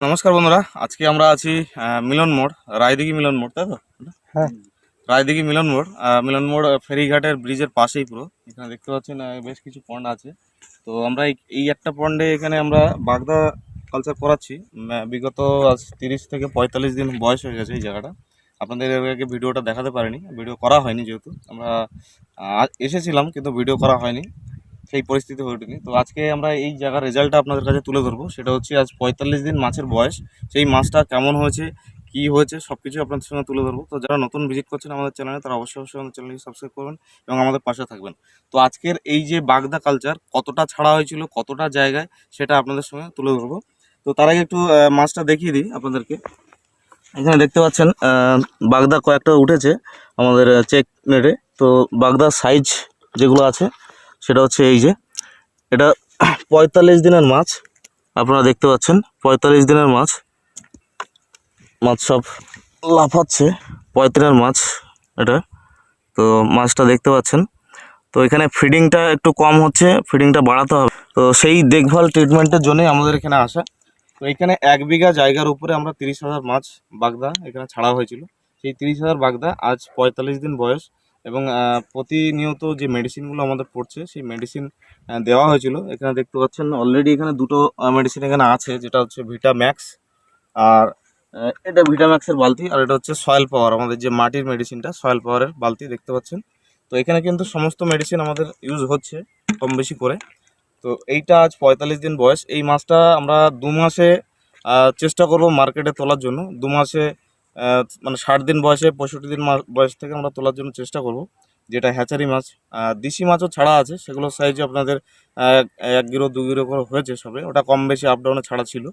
নমস্কার বন্ধুরা আজকে আমরা আছি মিলন মোড় রায়দিঘি মিলন মোড় তাই তো? হ্যাঁ। রায়দিঘি মিলন মোড় মিলন মোড় ফেরিঘাটের ব্রিজের পাশেই পুরো। এখানে দেখতে পাচ্ছেন বেশ কিছু পন্ড আছে। তো আমরা এই- এই একটা পন্ডে এখানে আমরা বাগদা কালচার করাচ্ছি। বিগত আজ তিরিশ থেকে পঁয়তাল্লিশ দিন বয়স হয়ে গেছে এই জায়গাটা। আপনাদের এর আগে ভিডিওটা দেখাতে পারিনি ভিডিও করা হয়নি যেহেতু। আমরা এসেছিলাম কিন্তু ভিডিও করা হয়নি। সেই পরিস্থিতি হয়ে ওঠেনি। তো আজকে আমরা এই জায়গার রেজাল্টটা আপনাদের কাছে তুলে ধরবো। সেটা হচ্ছে আজ পঁয়তাল্লিশ দিন মাছের বয়স। সেই মাছটা কেমন হয়েছে, কি হয়েছে সব কিছু আপনাদের সঙ্গে তুলে ধরবো। তো যারা নতুন ভিজিট করছেন আমাদের চ্যানেলে তারা অবশ্যই অবশ্যই আমাদের চ্যানেলটি সাবস্ক্রাইব করবেন এবং আমাদের পাশে থাকবেন। তো আজকের এই যে বাগদা কালচার কতটা ছাড়া হয়েছিল, কতটা জায়গায়, সেটা আপনাদের সঙ্গে তুলে ধরবো। তো তার আগে একটু মাছটা দেখিয়ে দিই আপনাদেরকে। এখানে দেখতে পাচ্ছেন বাগদা কয়েকটা উঠেছে আমাদের চেক নেটে তো বাগদার সাইজ যেগুলো আছে সেটা হচ্ছে এই যে, এটা পঁয়তাল্লিশ দিনের মাছ, আপনারা দেখতে পাচ্ছেন, পঁয়তাল্লিশ দিনের মাছ মাছ সব লাফাচ্ছে, পঁয়ত্রিশের মাছ এটা, তো মাছটা দেখতে পাচ্ছেন। তো এখানে ফিডিংটা একটু কম হচ্ছে, ফিডিংটা বাড়াতে হবে। তো সেই দেখভাল ট্রিটমেন্টের জন্যই আমাদের এখানে আসা। তো এখানে এক বিঘা জায়গার উপরে আমরা তিরিশ হাজার মাছ বাগদা এখানে ছাড়া হয়েছিল। সেই তিরিশ হাজার বাগদা আজ পঁয়তাল্লিশ দিন বয়স। এবং প্রতিনিয়ত যে মেডিসিনগুলো আমাদের পড়ছে, সেই মেডিসিন দেওয়া হয়েছিল। এখানে দেখতে পাচ্ছেন অলরেডি এখানে দুটো মেডিসিন এখানে আছে, যেটা হচ্ছে ভিটা ম্যাক্স আর এটা ভিটা ম্যাক্সের বালতি আর এটা হচ্ছে সয়েল পাওয়ার আমাদের যে মাটির মেডিসিনটা সয়েল পাওয়ারের বালতি দেখতে পাচ্ছেন। তো এখানে কিন্তু সমস্ত মেডিসিন আমাদের ইউজ হচ্ছে কম বেশি করে। তো এইটা আজ পঁয়তাল্লিশ দিন বয়স। এই মাছটা আমরা দু মাসে চেষ্টা করব মার্কেটে তোলার জন্য। দু মাসে মানে ষাট দিন বয়সে, পঁয়ষট্টি দিন বয়স থেকে আমরা তোলার জন্য চেষ্টা করব, যেটা হ্যাচারি মাছ। দেশি মাছও ছাড়া আছে, সেগুলো সাইজে আপনাদের এক গিরো, দু গিরো করে হয়েছে সবে। ওটা কম বেশি আপ ডাউনে ছাড়া ছিল।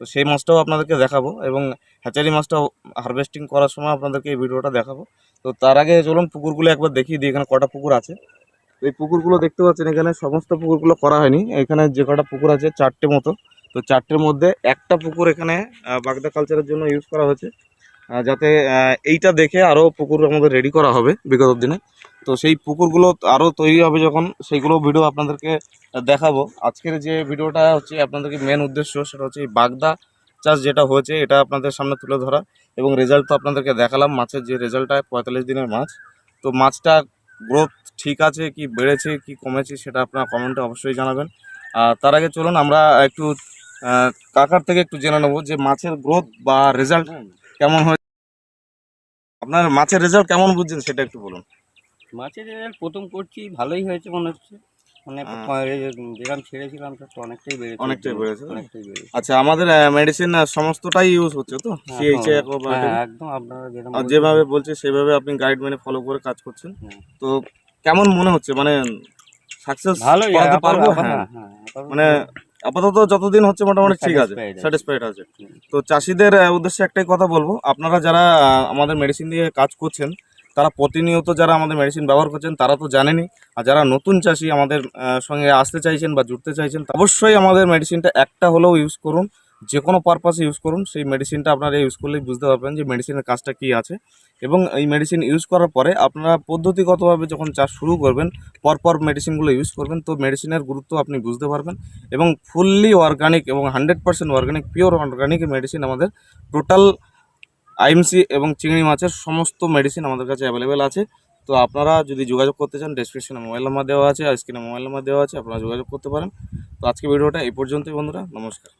তো সেই মাছটাও আপনাদেরকে দেখাবো এবং হ্যাচারি মাছটাও হারভেস্টিং করার সময় আপনাদেরকে এই ভিডিওটা দেখাবো। তো তার আগে চলুন পুকুরগুলো একবার দেখিয়ে দিই, এখানে কটা পুকুর আছে। এই পুকুরগুলো দেখতে পাচ্ছেন, এখানে সমস্ত পুকুরগুলো করা হয়নি। এখানে যে কটা পুকুর আছে, চারটে মতো। তো চারটের মধ্যে একটা পুকুর এখানে বাগদা কালচারের জন্য ইউজ করা হয়েছে। যাতে এইটা দেখে আরও পুকুর আমাদের রেডি করা হবে বিগত দিনে। তো সেই পুকুরগুলো আরও তৈরি হবে যখন, সেইগুলো ভিডিও আপনাদেরকে দেখাবো। আজকের যে ভিডিওটা হচ্ছে আপনাদেরকে মেন উদ্দেশ্য, সেটা হচ্ছে এই বাগদা চাষ যেটা হয়েছে, এটা আপনাদের সামনে তুলে ধরা। এবং রেজাল্ট তো আপনাদেরকে দেখালাম, মাছের যে রেজাল্টটা পঁয়তাল্লিশ দিনের মাছ। তো মাছটা গ্রোথ ঠিক আছে কি বেড়েছে, কি কমেছে, সেটা আপনারা কমেন্টে অবশ্যই জানাবেন। আর তার আগে চলুন, আমরা একটু কাকার থেকে একটু জেনে নেব যে মাছের গ্রোথ বা রেজাল্ট কেমন হয়েছে। আপনার মাছের রেজাল্ট কেমন বুঝছেন সেটা একটু বলুন। মাছের রেজাল্ট প্রথম করছি ভালোই হয়েছে মনে হচ্ছে। মানে হ্যাঁ। যেরকম ছেড়েছিলাম তো অনেকটাই বেড়েছে। অনেকটাই বেড়েছে, অনেকটাই বেড়েছে। আচ্ছা আমাদের মেডিসিন সমস্তটাই ইউজ হচ্ছে তো? সিএইচএ হ্যাঁ, একদম আপনারা বলছেন। যেভাবে বলছে সেভাবে আপনি গাইড মেনে ফলো করে কাজ করছেন। তো কেমন মনে হচ্ছে? মানে সাকসেস পারব? হ্যাঁ। হ্যাঁ, মানে আপাতত যতদিন হচ্ছে মোটামুটি ঠিক আছে স্যাটিসফাইড আছে। তো চাষিদের উদ্দেশ্যে একটাই কথা বলব আপনারা যারা আমাদের মেডিসিন দিয়ে কাজ করছেন তারা প্রতিনিয়ত যারা আমাদের মেডিসিন ব্যবহার করছেন তারা তো জানেনি আর যারা নতুন চাষি আমাদের সঙ্গে আসতে চাইছেন বা জুড়তে চাইছেন অবশ্যই আমাদের মেডিসিনটা একটা হলেও ইউজ করুন। যে কোনো পারপাসে ইউজ করুন, সেই মেডিসিনটা আপনারা ইউজ করলেই বুঝতে পারবেন যে মেডিসিনের কাজটা কী আছে। এবং এই মেডিসিন ইউজ করার পরে আপনারা পদ্ধতিগতভাবে যখন চাষ শুরু করবেন, পরপর মেডিসিনগুলো ইউজ করবেন, তো মেডিসিনের গুরুত্ব আপনি বুঝতে পারবেন। এবং ফুললি অর্গানিক এবং hundred percent organic pure organic medicine আমাদের টোটাল আইএমসি এবং চিংড়ি মাছের সমস্ত মেডিসিন আমাদের কাছে অ্যাভেলেবেল আছে। তো আপনারা যদি যোগাযোগ করতে চান ডেসক্রিপশনে মোবাইল নাম্বার দেওয়া আছে, আর স্ক্রিনে মোবাইল নাম্বার দেওয়া আছে, আপনারা যোগাযোগ করতে পারেন। তো আজকে ভিডিওটা এই পর্যন্তই বন্ধুরা, নমস্কার।